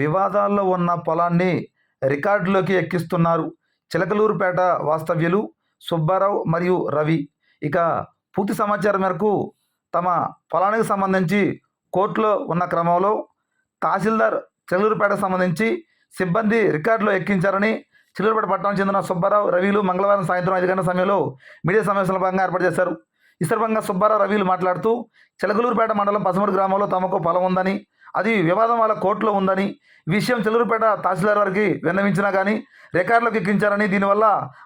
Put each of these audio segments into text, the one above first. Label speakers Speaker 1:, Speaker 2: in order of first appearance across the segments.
Speaker 1: వివాదాల్లో ఉన్న పొలాన్ని రికార్డులోకి ఎక్కిస్తున్నారు. చిలకలూరుపేట వాస్తవ్యులు సుబ్బారావు మరియు రవి. ఇక పూర్తి సమాచారం మేరకు తమ పొలానికి సంబంధించి కోర్టులో ఉన్న క్రమంలో తహసీల్దార్ చిలకలూరుపేటకు సంబంధించి సిబ్బంది రికార్డులో ఎక్కించారని చిలకలూరుపేట పట్టణం చెందిన సుబ్బారావు రవిలు మంగళవారం సాయంత్రం ఐదు గంటల సమయంలో మీడియా సమావేశంలో భాగంగా ఏర్పాటు చేశారు. ఈ సందర్భంగా సుబ్బారావు రవిలు మాట్లాడుతూ చిలకలూరుపేట మండలం పసమూరు గ్రామంలో తమకు పొలం ఉందని అది వివాదం వాళ్ళ కోర్టులో ఉందని విషయం చిలకలూరుపేట తహసీల్దార్ వారికి విన్నవించినా కానీ రికార్డులోకి ఎక్కించారని దీనివల్ల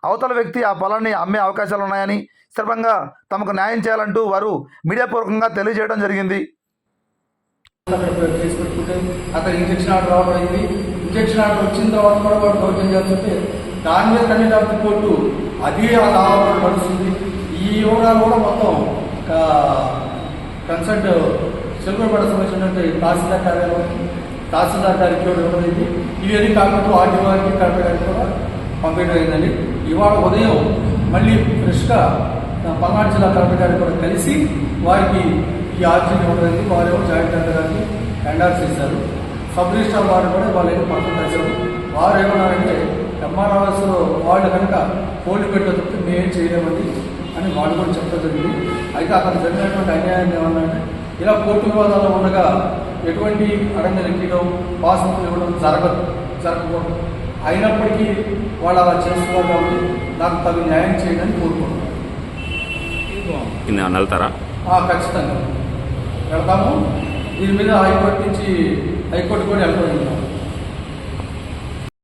Speaker 1: అవతల వ్యక్తి ఆ పొలాన్ని అమ్మే అవకాశాలు ఉన్నాయని ఈ సందర్భంగా తమకు న్యాయం చేయాలంటూ వారు మీడియా పూర్వకంగా తెలియజేయడం జరిగింది.
Speaker 2: అక్కడ ఇంజక్షన్ ఆర్డర్ రావడం అయింది. ఇంజక్షన్ ఆర్డర్ వచ్చిన తర్వాత కూడా వాడు దౌర్జన్యం చేస్తుంటే దాని మీద కన్నీ ఆఫ్ కోర్టు అది ఆ నడుస్తుంది. ఈ వివరాలు కూడా మొత్తం కన్సల్ట్ సిల్వర్పేట సంబంధించినటువంటి తహసీల్దార్ కార్యాలయం తహసీల్దార్ గారికి కూడా ఇవ్వడం అయింది ఇవన్నీ కాకుండా ఆర్డీ వారికి కలెక్టర్ గారికి కూడా పంపించడం అయిందండి ఇవాళ ఉదయం మళ్ళీ ఫ్రెష్గా పల్నాడు జిల్లా కలెక్టర్ గారికి కూడా కలిసి వారికి ఈ ఆర్జీని ఇవ్వడానికి వారు జాయింట్ కలెక్టర్ గారికి ఎండార్స్ చేశారు. సబ్ రిజిస్టర్ వారు కూడా వాళ్ళు ఏదో పక్కన కలిసారు వారు ఏమన్నారంటే ఎంఆర్ఆర్ఎస్ వాళ్ళు కనుక ఫోన్లు పెట్టకపోతే మేమేం చేయలేమండి అని వాళ్ళు కూడా చెప్పడం జరిగింది. అయితే అక్కడ జరిగినటువంటి ఏమన్నా అంటే ఇలా కోర్టు వివాదాలు ఉండగా ఎటువంటి అడంగ లెక్కడం పాస్బుక్ ఇవ్వడం జరగదు జరగకూడదు. అయినప్పటికీ వాళ్ళు అలా చేస్తున్నారు కాబట్టి నాకు తగు న్యాయం చేయడానికి కోరుకుంటున్నాను.
Speaker 3: వెళ్తారా
Speaker 2: ఖచ్చితంగా. వెళ్తాము. దీని మీద హైకోర్టు నుంచి హైకోర్టు కూడా వెళ్తాం